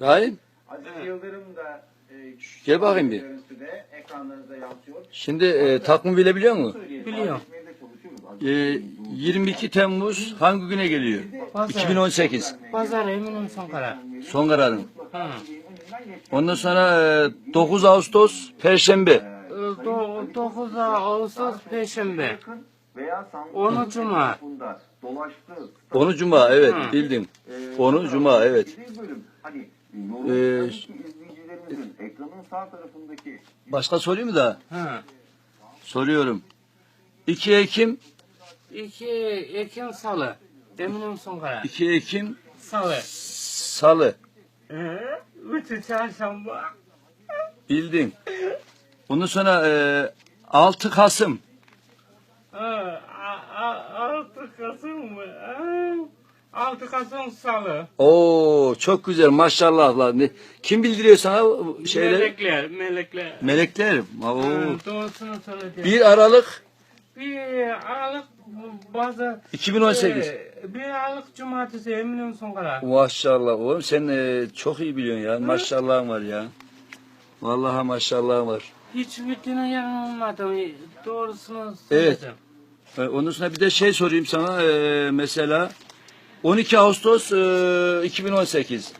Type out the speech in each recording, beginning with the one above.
Hayır. Aziz Yıldırım da e, Gel bakayım bir. görüntüde ekranlarınızda yansıyor. Şimdi e, takvim bilebiliyor musun? Biliyorum. E, 22 Temmuz hangi güne geliyor? Pazar. 2018. Pazar eminim son karar. Son kararın. Hı. Ondan sonra e, 9 Ağustos Perşembe. Ee, do- 9 Ağustos Perşembe. Onu Cuma. Onu Cuma evet Hı. bildim. Ee, Onu Cuma evet. Ee, izleyicilerimizin ekranın sağ tarafındaki Başka sorayım mı da? Hı. Soruyorum. 2 Ekim 2 Ekim Salı. Eminim son karar. 2 Ekim Salı. Salı. Ee, Üçü çarşamba. Bildin. Ondan sonra e, 6 Kasım. Ee, a- a- 6 Kasım mı? Ee, 6 Kasım Salı. Oo çok güzel maşallah. lan. Kim bildiriyor sana şeyleri? Melekler, melekler. Melekler. Oo. Doğrusunu. 1 Aralık Bir Aralık bazı 2018. Ee, bir Aralık Cumartesi eminim son karar. Maşallah oğlum sen e, çok iyi biliyorsun ya. Maşallahın var ya. Vallahi maşallahın var. Hiç bütüne yanılmadım. Doğrusunu söyledim. E, Ondan sonra bir de şey sorayım sana e, mesela 12 Ağustos e, 2018.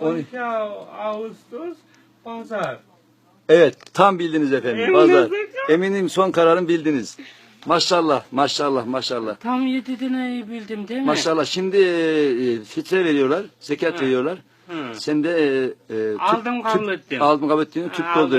12 Ağustos Pazar. Evet tam bildiniz efendim. Emin Pazar. Eminim son kararın bildiniz. Maşallah maşallah maşallah. Tam yedi dineyi bildim değil mi? Maşallah şimdi e, fitre veriyorlar, zekat Hı. veriyorlar. Hı. Sen de e, e, tüp- Aldım, kabul tüp- ettim. Aldım kabul ettin, tüp Aldım. dolduruyor.